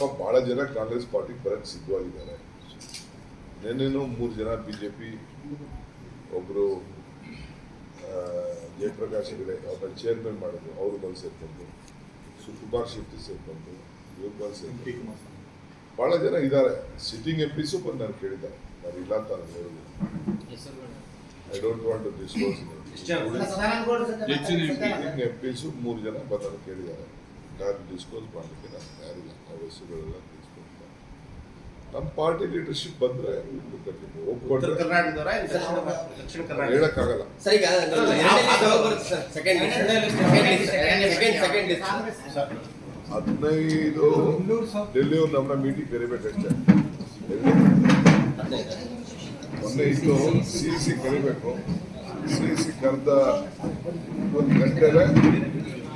ನೋಡಪ್ಪ ಬಹಳ ಜನ ಕಾಂಗ್ರೆಸ್ ಪಾರ್ಟಿಗೆ ಬರಕ್ ಸಿದ್ಧವಾಗಿದ್ದಾರೆ. ನಿನ್ನೆನೂ ಮೂರು ಜನ ಬಿ ಜೆ ಪಿ ಒಬ್ಬರು ಜಯಪ್ರಕಾಶ್ ಹೆಗಡೆ ಅವ್ರನ್ನ ಚೇರ್ಮನ್ ಮಾಡಿದ್ರು. ಅವರು ಬಂದು ಸೇರ್ಕೊಂಡು ಸುಕುಮಾರ್ ಶೆಟ್ಟಿ ಸೇರ್ಕೊಂಡು ಇವ್ರು ಬಂದು ಸೇರ್ಕೊಂಡು ಬಹಳ ಜನ ಇದ್ದಾರೆ. ಸಿಟ್ಟಿಂಗ್ ಎಂ ಪಿಸು ಬಂದು ನಾನು ಕೇಳಿದ್ದಾರೆ ನಾನು ಇಲ್ಲ ಅಂತ ನಾನು ಹೇಳಿದ್ರು I don't want to disclose ಹೆಚ್ಚಿನ ಎಂ ಪಿಸು ಮೂರು ಜನ ಬಂದು ನಾನು ಕೇಳಿದ್ದಾರೆ. ನಾನು ಡಿಸ್ಕ್ಲೋಸ್ ಮಾಡಲಿಕ್ಕೆ ನಾನು ತಯಾರಿಲ್ಲ ಆ ಹೆಸರುಗಳೆಲ್ಲ ತಿಳಿಸ್ಕೊಡ್ತಾರೆ ನಮ್ಮ ಪಾರ್ಟಿ ಲೀಡರ್ಶಿಪ್ ಬಂದರೆ ಉತ್ತರ ಒಪ್ಕೊಂಡ್ರೆ ಕರ್ನಾಟಕದವರ ದಕ್ಷಿಣ ದಕ್ಷಿಣ ಕರ್ನಾಟಕ? ಹೇಳಕ್ಕಾಗಲ್ಲ. ಸರ್ ಈಗ ಸೆಕೆಂಡ್ ಸೆಕೆಂಡ್ ಸೆಕೆಂಡ್ ಹದಿನೈದು ಡೆಲ್ಲಿ ಒಂದು ನಮ್ಮ ಮೀಟಿಂಗ್ ಕರಿಬೇಕಷ್ಟೇ ಮೊನ್ನೆ ಇತ್ತು ಸಿ ಸಿ ಕರಿಬೇಕು. ಸಿ ಸಿ ಕರೆದ ಒಂದು ಗಂಟೆಲೆ